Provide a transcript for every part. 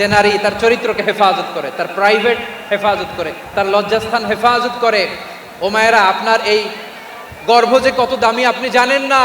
যে নারী তার চরিত্রকে হেফাজত করে, তার প্রাইভেট হেফাজত করে, তার লজ্জাস্থান হেফাজত করে, ও মায়েরা, আপনার এই গর্ভ যে কত দামি আপনি জানেন না,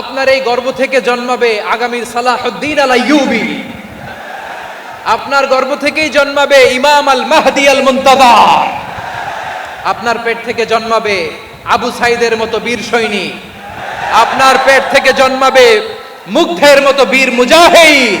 আপনার এই গর্ভ থেকে জন্মাবে আগামীর সালাহুদ্দিন আলা ইউবি আপনার গর্ভ থেকেই জন্মাবে ইমাম আল মাহদি আল মুন্তাদা আপনার পেট থেকে জন্মাবে আবু সাইদের মতো বীর সৈনিক আপনার পেট থেকে জন্মাবে মুগ্ধের মতো বীর মুজাহিদ।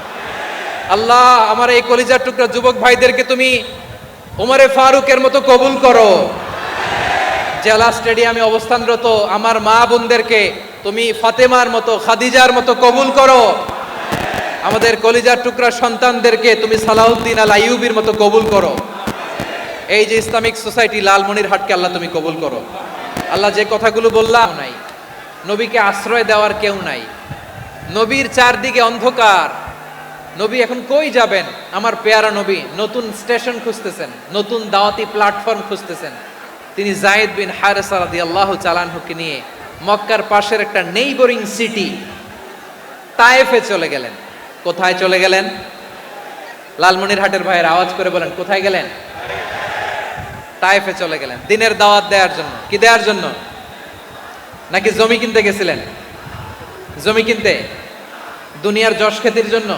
আল্লাহ, আমার এই কলিজার টুকরা যুবক ভাইদেরকে তুমি ওমরে ফারুকের মতো কবুল করো। জেলা স্টেডিয়ামে অবস্থানরত আমার মা বোনদেরকে তুমি ফাতেমার মতো, খাদিজার মতো কবুল করো। আমাদের কলিজার টুকরা সন্তানদেরকে তুমি সালাউদ্দিন আল আইয়ুবির মতো কবুল করো। এই যে ইসলামিক সোসাইটি লালমনির হাটকে আল্লাহ তুমি কবুল করো। আল্লাহ যে কথাগুলো বললাম নাই। নবীকে আশ্রয় দেওয়ার কেউ নাই। নবীর চারদিকে অন্ধকার। নবী এখন কই যাবেন? আমার পেয়ারা নবী নতুন স্টেশন খুঁজতেছেন, নতুন দাওয়াতি প্ল্যাটফর্ম খুঁজতেছেন। তিনি জায়েদ বিন হারেসা রাদিয়াল্লাহু চালানহুকে নিয়ে মক্কার পাশের একটা নেইবরিং সিটি তায়েফে চলে গেলেন। কোথায় চলে গেলেন? লালমনির হাটের ভাইয়ের আওয়াজ করে বলেন, কোথায় গেলেন? তায়েফে চলে গেলেন। দিনের দাওয়াত দেওয়ার জন্য। কি দেওয়ার জন্য? নাকি জমি কিনতে গেছিলেন? জমি কিনতে? দুনিয়ার যশ খ্যাতির জন্য?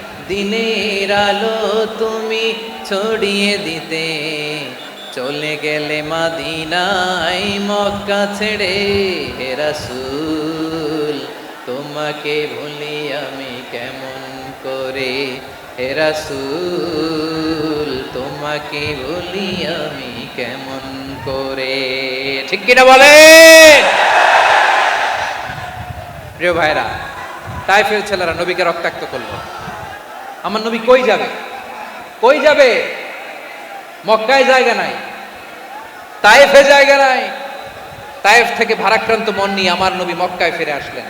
দিনের আলো তুমি ছড়িয়ে দিতে। চলে গেলে মাদিনাই মক্কা ছেড়ে হে রাসূল, তোমাকে ভুলি আমি কেমন করে? হেরাসুল তোমাকে ভুলি আমি কেমন করে? ঠিক কিনা বলে প্রিয় ভাইরা তাই তাইফের ছেলেরা নবীকে রক্তাক্ত করল। আমার নবী কই যাবে? কই যাবে? মক্কায় জায়গা নাই। তাইফে জায়গা নাই। তাইফ থেকে ভারাক্রান্ত মন নিয়ে আমার নবী মক্কায় ফিরে আসলেন।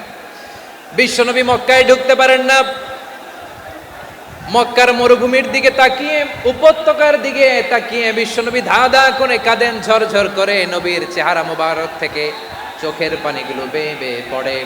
বিশ্ব নবী মক্কায় ঢুকতে পারেন না। মক্কার মরুভূমির দিকে তাকিয়ে, উপত্যকার দিকে তাকিয়ে বিশ্বনবী ধা ধা করে কাঁদেন, ঝরঝর করে নবীর চেহারা মোবারক থেকে চোখের পানিগুলো বেয়ে বেয়ে পড়ে।